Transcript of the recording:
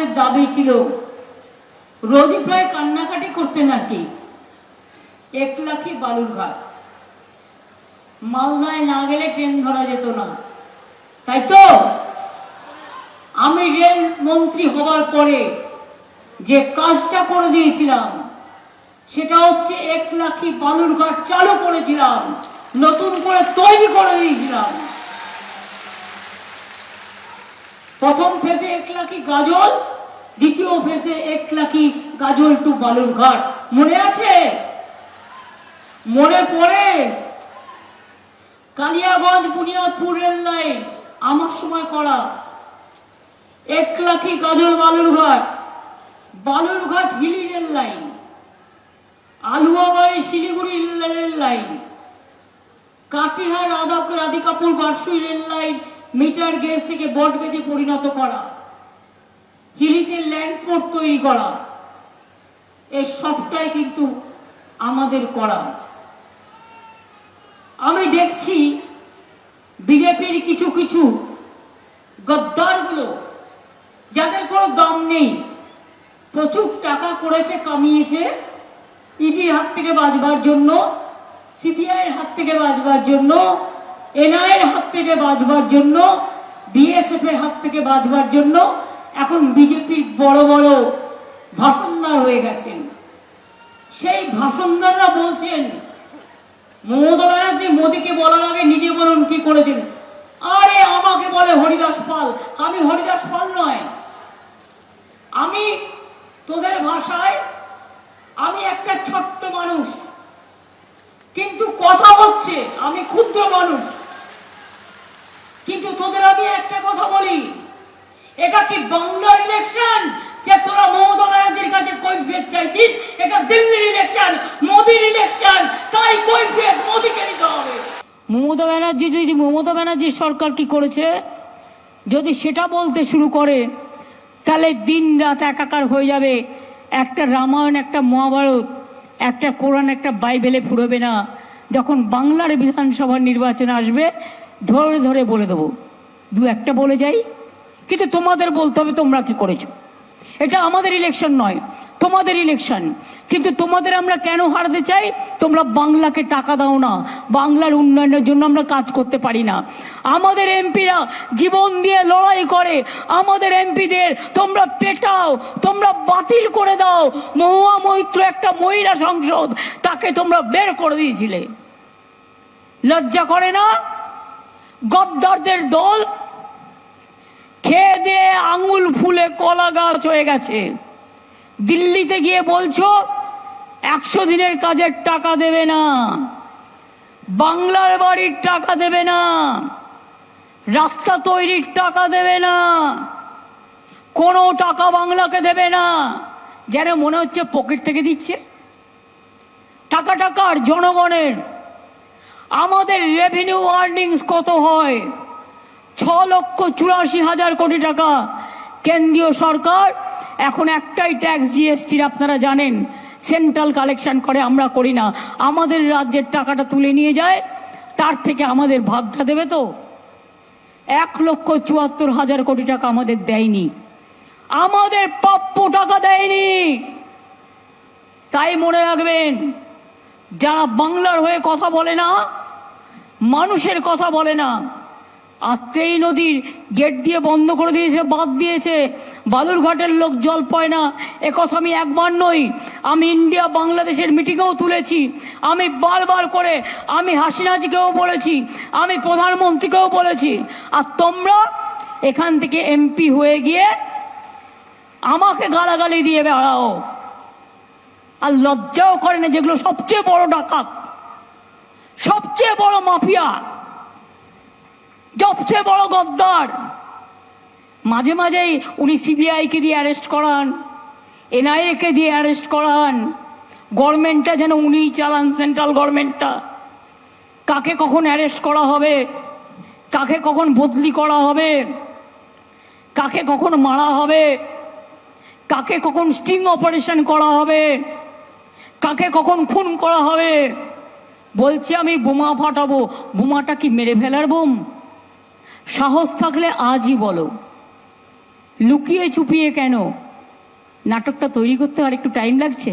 আমাদের দাবি ছিল রোজই প্রায় কান্নাকাটি করতেন আর কি। এক লাখি বালুরঘাট মালদায় না গেলে ট্রেন ধরা যেত না। তাই তো? আমি রেল মন্ত্রী হবার পরে যে কাজটা করে দিয়েছিলাম, সেটা হচ্ছে এক লাখি বালুরঘাট চালু করেছিলাম, নতুন করে তৈরি করে দিয়েছিলাম। প্রথম ফেসে এক লাখি গাজল, দ্বিতীয় ফেসে এক লাখি গাজল টু বালুরঘাট। মনে আছে? মনে পড়ে? কালিয়াগঞ্জ বুনিয়াদপুর রেল লাইন, আমার সময় করা। এক লাখি Gajol Balurghat Balurghat Hili rail line, Aluabari Siliguri rail line, Katihar Radha Radhikapur Barsoi rail line metre gauge থেকে বট গেজে পরিণত করা। হিলিতে ল্যান্ডপোর্ট তৈরি করা। এর সবটাই কিন্তু আমাদের করা। আমি দেখছি বিজেপির কিছু কিছু গদ্দারগুলো, যাদের কোনো দাম নেই, প্রচুর টাকা করেছে, কামিয়েছে, ইডির হাত থেকে বাঁচবার জন্য, সিবিআইয়ের হাত থেকে বাঁচবার জন্য এনআইয়ের হাত থেকে বাঁচবার জন্য বিএসএফ এর হাত থেকে বাঁচবার জন্য এখন বিজেপির বড় বড় ভাষণদার হয়ে গেছেন। সেই ভাষণদাররা বলছেন, মমতা ব্যানার্জি মোদীকে বলার আগে নিজে বলুন কি করেছেন। আরে আমাকে বলে হরিদাস পাল, আমি হরিদাস পাল নয়। আমি তোদের ভাষায়, আমি একটা ছোট্ট মানুষ। কিন্তু কথা হচ্ছে, আমি ক্ষুদ্র মানুষ। কিন্তু তোদের আমি একটা কথা বলি। এটা কি বাংলার ইলেকশন যে তোরা মমতা ব্যানার্জির কাছে কৈফিয়ত চাইছিস, এটা দিল্লির ইলেকশন মোদির ইলেকশন তাই কৈফিয়ত মোদিকে নিতে হবে। মমতা ব্যানার্জি যদি মমতা ব্যানার্জির সরকার কি করেছে? যদি সেটা বলতে শুরু করে, তাহলে দিন রাত একাকার হয়ে যাবে। একটা রামায়ণ, একটা মহাভারত, একটা কোরআন, একটা বাইবেলে ফুরবে না। যখন বাংলার বিধানসভার নির্বাচন আসবে ধরে ধরে বলে দেবো। দু একটা বলে যাই, কিন্তু তোমাদের বলতে হবে তোমরা কি করেছ। এটা আমাদের ইলেকশন নয়, তোমাদের ইলেকশন কিন্তু তোমাদের আমরা কেন হারাতে চাই? তোমরা বাংলাকে টাকা দাও না, বাংলার উন্নয়নের জন্য আমরা কাজ করতে পারি না। আমাদের এমপিরা জীবন দিয়ে লড়াই করে, আমাদের এমপিদের তোমরা পেটাও, তোমরা বাতিল করে দাও। মহুয়া মৈত্র একটা মহিলা সংসদ, তাকে তোমরা বের করে দিয়েছিলে। লজ্জা করে না? গদ্দারদের দল খেয়ে দিয়ে আঙুল ফুলে কলা গাছ হয়ে গেছে। দিল্লিতে গিয়ে বলছো, একশো দিনের কাজের টাকা দেবে না, বাংলার বাড়ির টাকা দেবে না, রাস্তা তৈরির টাকা দেবে না, কোনো টাকা বাংলাকে দেবে না, যেন মনে হচ্ছে পকেট থেকে দিচ্ছে। টাকা টাকার জনগণের আমাদের রেভিনিউ আর্নিংস কত হয়? ছ লক্ষ চুরাশি হাজার কোটি টাকা। কেন্দ্রীয় সরকার, এখন একটাই ট্যাক্স জিএসটির আপনারা জানেন সেন্ট্রাল কালেকশন করে আমরা করি না। আমাদের রাজ্যের টাকাটা তুলে নিয়ে যায়, তার থেকে আমাদের ভাগটা দেবে তো। এক লক্ষ চুয়াত্তর হাজার কোটি টাকা আমাদের দেয়নি। আমাদের প্রাপ্য টাকা দেয়নি। তাই মনে রাখবেন যারা বাংলার হয়ে কথা বলে না, মানুষের কথা বলে না আত্রেই নদীর গেট দিয়ে বন্ধ করে দিয়েছে বাদ দিয়েছে, বালুরঘাটের লোক জল পায় না। কথা আমি একবার নই, আমি ইন্ডিয়া বাংলাদেশের মিটিংয়েও তুলেছি, আমি বারবার করে, আমি হাসিনাজিকেও বলেছি, আমি প্রধানমন্ত্রীকেও বলেছি, আর তোমরা এখান থেকে এমপি হয়ে গিয়ে আমাকে গালাগালি দিয়ে বেড়াও। আর লজ্জাও করে না যেগুলো সবচেয়ে বড় ডাকাত, সবচেয়ে বড় মাফিয়া, সবচেয়ে বড় গদ্দার। মাঝে মাঝেই উনি সিবিআইকে দিয়ে অ্যারেস্ট করান, এনআইএকে দিয়ে অ্যারেস্ট করান, গভর্নমেন্টটা যেন উনিই চালান, সেন্ট্রাল গভর্নমেন্টটা। কাকে কখন অ্যারেস্ট করা হবে, কাকে কখন বদলি করা হবে, কাকে কখন মারা হবে, কাকে কখন স্টিং অপারেশন করা হবে কাকে কখন খুন করা হবে? বলছি আমি বোমা ফাটাবো। বোমাটা কি মেরে ফেলার বোম? সাহস থাকলে আজই বলো। লুকিয়ে চুপিয়ে কেন? নাটকটা তৈরি করতে আর একটু টাইম লাগছে?